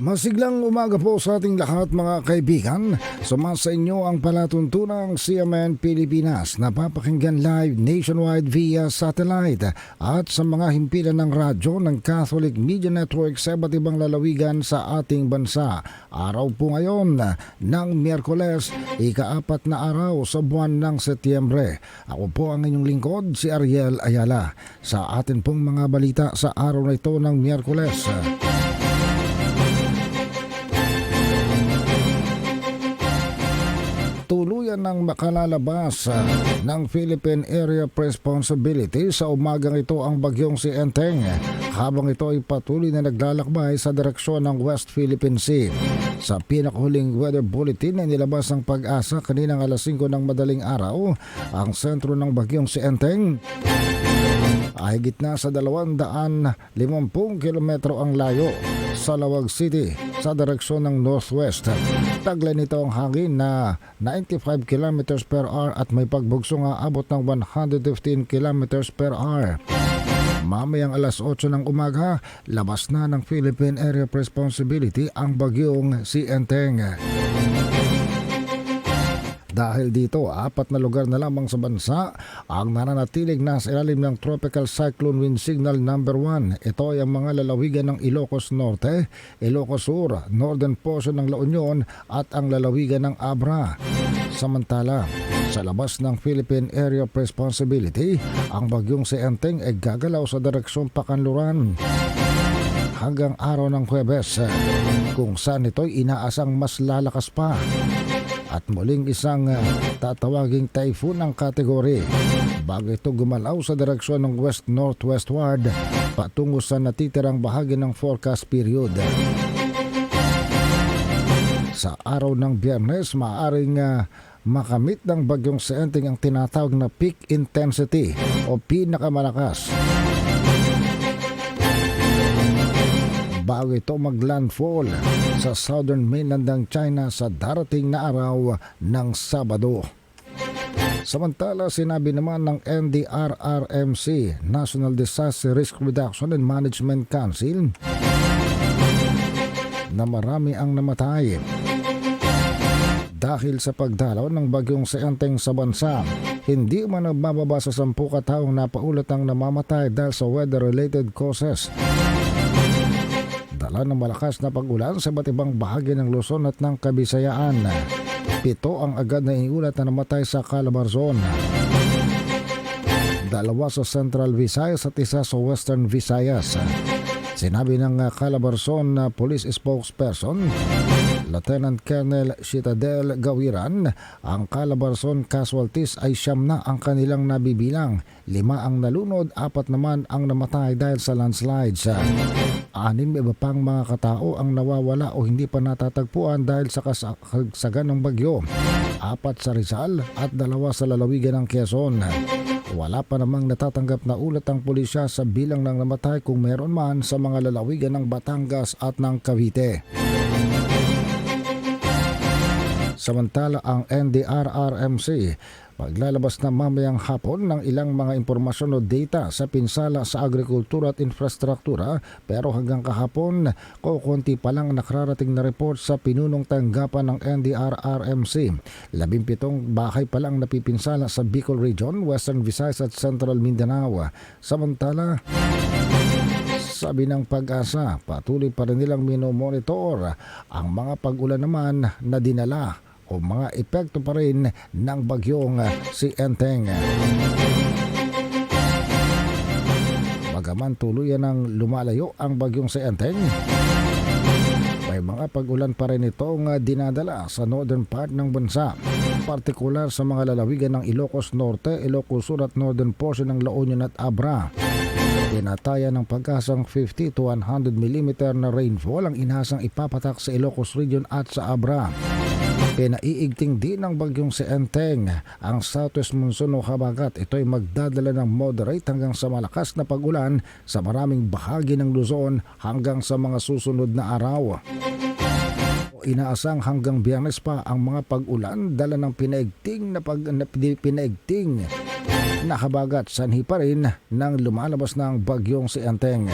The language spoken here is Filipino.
Masiglang umaga po sa ating lahat mga kaibigan. Sumasa inyo ang palatuntunang CMN Pilipinas napapakinggan live nationwide via satellite at sa mga himpilan ng radyo ng Catholic Media Network sa iba't ibang lalawigan sa ating bansa. Araw po ngayon ng Miyerkules, ikaapat na araw sa buwan ng Setyembre. Ako po ang inyong lingkod, si Ariel Ayala. Sa atin pong mga balita sa araw na ito ng Miyerkules. Tuluyan ng makalalabas ng Philippine Area of Responsibility sa umagang ito ang bagyong si Enteng habang ito ay patuloy na naglalakbay sa direksyon ng West Philippine Sea. Sa pinakahuling weather bulletin na nilabas ng pag-asa kaninang alas 5 ng madaling araw, ang sentro ng bagyong si Enteng ay gitna sa 250 kilometro ang layo sa Lawag City sa direksyon ng northwest. Taglay nito ang hangin na 95 kilometers per hour at may pagbugso nga abot ng 115 kilometers per hour. Mamayang alas 8 ng umaga, labas na ng Philippine Area of Responsibility ang bagyong si Enteng. Dahil dito, apat na lugar na lamang sa bansa ang nananatiling nasa ilalim ng Tropical Cyclone Wind Signal number 1. Ito ay ang mga lalawigan ng Ilocos Norte, Ilocos Sur, northern portion ng La Union at ang lalawigan ng Abra. Samantala, sa labas ng Philippine Area of Responsibility, ang bagyong si Enteng ay gagalaw sa direksyon Pakanluran hanggang araw ng Huwebes kung saan ito'y inaasang mas lalakas pa at muling isang uh, tatawaging typhoon ng kategory bago ito gumalaw sa direksyon ng west-northwestward patungo sa natitirang bahagi ng forecast period. Sa araw ng biyernes, maaaring uh, makamit ng bagyong Seenteng ang tinatawag na peak intensity o pinakamalakas bago ito maglandfall sa southern mainland ng China sa darating na araw ng Sabado. Samantala, sinabi naman ng NDRRMC, National Disaster Risk Reduction and Management Council, na marami ang namatay dahil sa pagdalaw ng bagyong Seanteng sa bansa. Hindi man mababa sa sampu kataong napaulat ang namamatay dahil sa weather-related causes dala ng malakas na pag-ulan sa iba't ibang bahagi ng Luzon at ng Kabisayaan. Pito ang agad na iulat na namatay sa Calabarzon. Dalawa sa Central Visayas at isa sa Western Visayas. Sinabi ng Calabarzon na police spokesperson, Lieutenant Colonel Citadel Gawiran, ang Calabarzon casualties ay siyam na ang kanilang nabibilang. Lima ang nalunod, apat naman ang namatay dahil sa landslides. Anim iba pang mga katao ang nawawala o hindi pa natatagpuan dahil sa kasagsagan ng bagyo. Apat sa Rizal at dalawa sa lalawigan ng Quezon. Wala pa namang natatanggap na ulat ang pulisya sa bilang ng namatay kung meron man sa mga lalawigan ng Batangas at ng Cavite. Samantala ang NDRRMC maglalabas na mamayang hapon ng ilang mga impormasyon o data sa pinsala sa agrikultura at infrastruktura pero hanggang kahapon kukunti pa lang nakararating na report sa pinunong tanggapan ng NDRRMC. Labimpitong bahay pa lang napipinsala sa Bicol Region, Western Visayas at Central Mindanao. Samantala, sabi ng pag-asa, patuloy pa rin nilang minomonitor ang mga pag-ulan naman na dinala o mga epekto pa rin ng bagyong si Enteng. Bagaman tuluyan ng lumalayo ang bagyong si Enteng, may mga pag-ulan pa rin itong dinadala sa northern part ng bansa, partikular sa mga lalawigan ng Ilocos Norte, Ilocos Sur at northern portion ng La Union at Abra. Tinataya ng pagkasang 50 to 100 mm na rainfall ang inasang ipapatak sa Ilocos Region at sa Abra. Pinaiigting din ng bagyong si Enteng ang southwest monsoon o habagat. Ito ay magdadala ng moderate hanggang sa malakas na pag-ulan sa maraming bahagi ng Luzon hanggang sa mga susunod na araw. Inaasang hanggang biyernes pa ang mga pag-ulan dala ng pinaigting na pag na pinaigting na habagat sanhi pa rin ng lumalabas ng bagyong si Enteng.